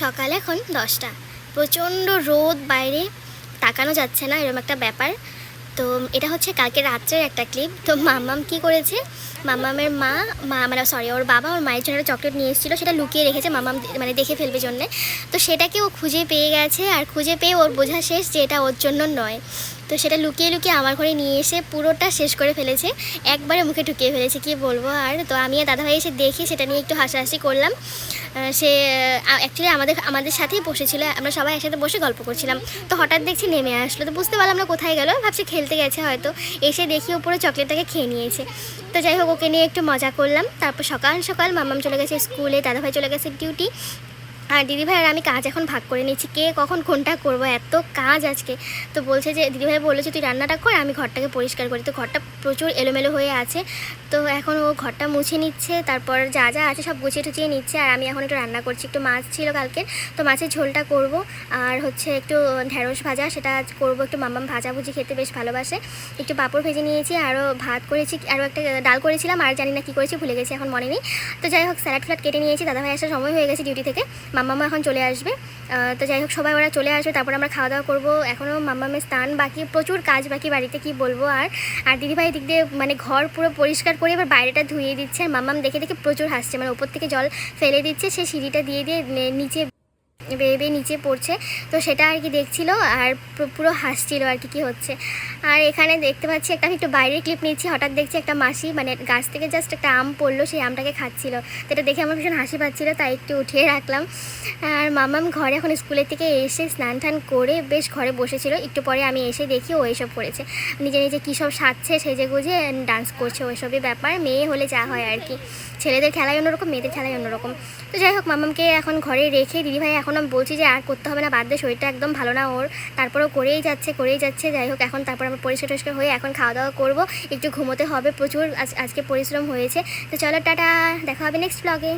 সকাল এখন দশটা। প্রচণ্ড রোদ বাইরে, তাকানো যাচ্ছে না এরকম একটা ব্যাপার। তো এটা হচ্ছে কালকে রাত্রের একটা ক্লিপ তো মাম্মাম কি করেছে? মাম্মামের মা মা মানে সরি ওর বাবা ওর মায়ের জন্য একটা চকলেট নিয়ে এসেছিল, সেটা লুকিয়ে রেখেছে মাম্মাম মানে দেখে ফেলবে জন্যে। তো সেটাকে ও খুঁজে পেয়ে গেছে, আর খুঁজে পেয়ে ওর বোঝা শেষ যে এটা ওর জন্য নয়। তো সেটা লুকিয়ে লুকিয়ে আমার ঘরে নিয়ে এসে পুরোটা শেষ করে ফেলেছে। একবারে মুখে ঢুকিয়ে ফেলেছে, কি বলব আর? তো আমি আর দাদাভাই এসে দেখি সেটা নিয়ে একটু হাসাহাসি করলাম। সে অ্যাকচুয়ালি আমাদের আমাদের সাথেই বসেছিল, আমরা সবাই একসাথে বসে গল্প করছিলাম। তো হঠাৎ দেখছি নেমে আসলো, তো বুঝতে পারলাম না কোথায় গেল, ভাবছি খেলতে গেছে হয়তো। এসে দেখি ওপরে চকলেটটাকে খেয়ে নিয়েছে। তো যাই হোক, ওকে নিয়ে একটু মজা করলাম। তারপর সকাল সকাল মামাম চলে গেছে স্কুলে, দাদাভাই চলে গেছে ডিউটি আর দিদিভাই আর আমি কাজ এখন ভাগ করে নিচ্ছি কে কখন কোনটা করব, এত কাজ আজকে। তো বলছে যে দিদিভাই বলেছে, তুই রান্নাটা কর, আমি ঘরটাকে পরিষ্কার করি। তো ঘরটা প্রচুর এলোমেলো হয়ে আছে। তো এখন ও ঘরটা মুছে নিচ্ছে, তারপর যা যা আছে সব গুছিয়ে টুচিয়ে নিচ্ছে, আর আমি এখন একটু রান্না করছি। একটু মাছ ছিল কালকে, তো মাছের ঝোলটা করব, আর হচ্ছে একটু ঢেঁড়স ভাজা, সেটা করব একটু মামাম ভাজাভুজি খেতে বেশ ভালোবাসে। একটু পাঁপড় ভেজে নিয়েছি, আরও ভাত করেছি, আরও একটা ডাল করেছিলাম, আর জানি না কী করেছি, ভুলে গেছি, এখন মনে নেই। তো যাই হোক, স্যালাড ফ্যালাড কেটে নিয়েছি দাদাভাই আসার সময় হয়ে গেছে ডিউটি থেকে মাম্মামা এখন চলে আসবে। তো যাই হোক, সবাই ওরা চলে আসবে, তারপর আমরা খাওয়া দাওয়া করব। এখনও মাম্মামের স্নান বাকি, প্রচুর কাজ বাকি বাড়িতে, কি বলব আর। আর দিদিভাই দিক দিয়ে মানে ঘর পুরো পরিষ্কার করে এবার বাইরেটা ধুয়ে দিচ্ছে। আর মামাম দেখে দেখে প্রচুর হাসছে। মানে ওপর থেকে জল ফেলে দিচ্ছে। সে সিঁড়িটা দিয়ে দিয়ে নিচে বেয়ে নিচে পড়ছে। তো সেটা আর কি দেখছিল আর পুরো হাসছিল আর কি, কী হচ্ছে। আর এখানে দেখতে পাচ্ছি একটা, আমি একটু বাইরের ক্লিপ নিচ্ছি হঠাৎ দেখছি একটা মাসি মানে গাছ থেকে জাস্ট একটা আম পড়ল, সেই আমটাকে খাচ্ছিল। তো এটা দেখে আমার ভীষণ হাসি পাচ্ছিলো, তাই একটু উঠিয়ে রাখলাম। আর মামাম ঘরে এখন স্কুলের থেকে এসে স্নান টান করে বেশ ঘরে বসেছিল। একটু পরে আমি এসে দেখি ও এসব করেছে। নিজে নিজে কী সব সাজছে, সেজে গুজে ডান্স করছে, ওইসবই ব্যাপার। মেয়ে হলে যা হয় আর কি। ছেলেদের খেলায় অন্যরকম, মেয়েদের খেলায় অন্যরকম। তো যাই হোক, মামামকে এখন ঘরে রেখে দিদিভাই এখন আমি বলছি যে আর করতে হবে না, বাদ দিয়ে শরীরটা একদম ভালো না ওর। তারপরেও করেই যাচ্ছে করেই যাচ্ছে, যাই হোক, এখন তারপর আমরা পরিষ্কার টরিষ্কার হয়ে এখন খাওয়া দাওয়া করব। একটু ঘুমোতে হবে প্রচুর, আজ, আজকে পরিশ্রম হয়েছে। তো চলো, টাটা, দেখা হবে নেক্সট ব্লগে